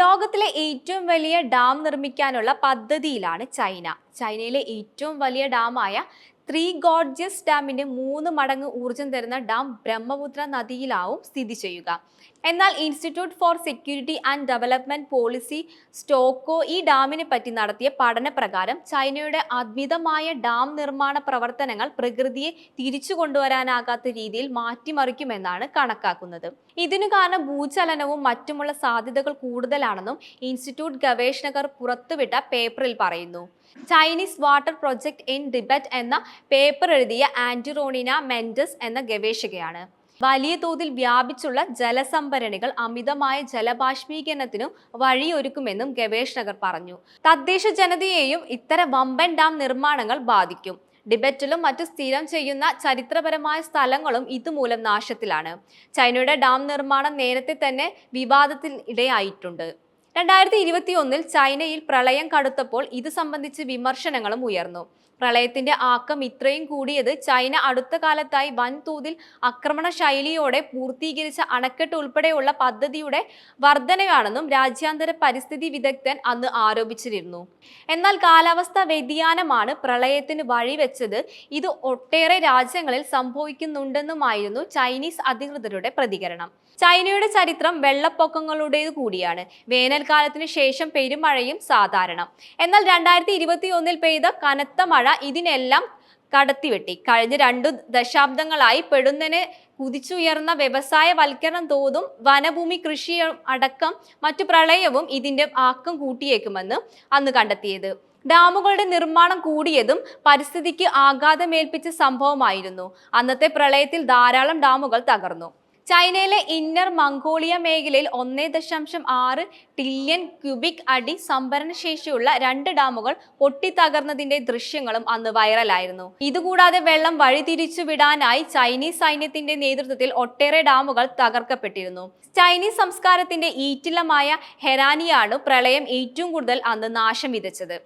ലോകത്തിലെ ഏറ്റവും വലിയ ഡാം നിർമ്മിക്കാനുള്ള പദ്ധതിയിലാണ് ചൈന. ചൈനയിലെ ഏറ്റവും വലിയ ഡാമായ ത്രീ ഗോഡ്ജസ് ഡാമിന്റെ മൂന്ന് മടങ്ങ് ഊർജം തരുന്ന ഡാം ബ്രഹ്മപുത്ര നദിയിലാവും സ്ഥിതി ചെയ്യുക. എന്നാൽ institute for security and development policy സ്റ്റോക്കോ ഈ ഡാമിനെ പറ്റി നടത്തിയ പഠന പ്രകാരം ചൈനയുടെ അദ്മിതമായ ഡാം നിർമ്മാണ പ്രവർത്തനങ്ങൾ പ്രകൃതിയെ തിരിച്ചു കൊണ്ടുവരാനാകാത്ത രീതിയിൽ മാറ്റിമറിക്കുമെന്നാണ് കണക്കാക്കുന്നത്. ഇതിനു കാരണം ഭൂചലനവും മറ്റുമുള്ള സാധ്യതകൾ കൂടുതലാണെന്നും ഇൻസ്റ്റിറ്റ്യൂട്ട് ഗവേഷകർ പുറത്തുവിട്ട പേപ്പറിൽ പറയുന്നു. Chinese water project in debate എന്ന പേപ്പർ എഴുതിയ ആന്റിറോണിന മെൻഡസ് എന്ന ഗവേഷകയാണ്. വലിയ തോതിൽ വ്യാപിച്ചുള്ള ജലസംഭരണികൾ അമിതമായ ജലബാഷ്പീകരണത്തിനും വഴിയൊരുക്കുമെന്നും ഗവേഷകർ പറഞ്ഞു. തദ്ദേശ ജനതയെയും ഇത്തരം വമ്പൻ ഡാം നിർമ്മാണങ്ങൾ ബാധിക്കും. ഡിബറ്റിലും മറ്റു സ്ഥിരം ചെയ്യുന്ന ചരിത്രപരമായ സ്ഥലങ്ങളും ഇതുമൂലം നാശത്തിലാണ്. ചൈനയുടെ ഡാം നിർമ്മാണം നേരത്തെ തന്നെ വിവാദത്തിൽ ഇടയായിട്ടുണ്ട്. രണ്ടായിരത്തി ഇരുപത്തി ഒന്നിൽ ചൈനയിൽ പ്രളയം കടുത്തപ്പോൾ ഇത് സംബന്ധിച്ച് വിമർശനങ്ങളും ഉയർന്നു. പ്രളയത്തിന്റെ ആക്കം ഇത്രയും കൂടിയത് ചൈന അടുത്ത കാലത്തായി വൻതോതിൽ ആക്രമണ ശൈലിയോടെ പൂർത്തീകരിച്ച അണക്കെട്ട് ഉൾപ്പെടെയുള്ള പദ്ധതിയുടെ വർധനയാണെന്നും രാജ്യാന്തര പരിസ്ഥിതി വിദഗ്ധൻ അന്ന് ആരോപിച്ചിരുന്നു. എന്നാൽ കാലാവസ്ഥ വ്യതിയാനമാണ് പ്രളയത്തിന് വഴിവെച്ചത്. ഇത് ഒട്ടേറെ രാജ്യങ്ങളിൽ സംഭവിക്കുന്നുണ്ടെന്നുമായിരുന്നു ചൈനീസ് അധികൃതരുടെ പ്രതികരണം. ചൈനയുടെ ചരിത്രം വെള്ളപ്പൊക്കങ്ങളുടേത് കൂടിയാണ് വേനൽക്കാലത്തിന് ശേഷം പെരുമഴയും സാധാരണം. എന്നാൽ രണ്ടായിരത്തി ഇരുപത്തി ഒന്നിൽ പെയ്ത കനത്ത മഴ ഇതിനെല്ലാം കടത്തിവെട്ടി. കഴിഞ്ഞ രണ്ടു ദശാബ്ദങ്ങളായി പെടുന്നതിന് കുതിച്ചുയർന്ന വ്യവസായ വൽക്കരണം തോതും വനഭൂമി കൃഷി അടക്കം മറ്റു പ്രളയവും ഇതിന്റെ ആക്കം കൂട്ടിയേക്കുമെന്ന് അന്ന് കണ്ടെത്തിയത്. ഡാമുകളുടെ നിർമ്മാണം കൂടിയതും പരിസ്ഥിതിക്ക് ആഘാതമേൽപ്പിച്ച സംഭവമായിരുന്നു. അന്നത്തെ പ്രളയത്തിൽ ധാരാളം ഡാമുകൾ തകർന്നു. ചൈനയിലെ ഇന്നർ മംഗോളിയ മേഖലയിൽ ഒന്നേ ദശാംശം ആറ് ട്രില്യൺ ക്യൂബിക് അടി സംഭരണശേഷിയുള്ള രണ്ട് ഡാമുകൾ പൊട്ടിത്തകർന്നതിന്റെ ദൃശ്യങ്ങളും അന്ന് വൈറലായിരുന്നു. ഇതുകൂടാതെ വെള്ളം വഴിതിരിച്ചു വിടാനായി ചൈനീസ് സൈന്യത്തിന്റെ നേതൃത്വത്തിൽ ഒട്ടേറെ ഡാമുകൾ തകർക്കപ്പെട്ടിരുന്നു. ചൈനീസ് സംസ്കാരത്തിന്റെ ഈറ്റിലമായ ഹെരാനിയാണ് പ്രളയം ഏറ്റവും കൂടുതൽ അന്ന് നാശം വിതച്ചത്.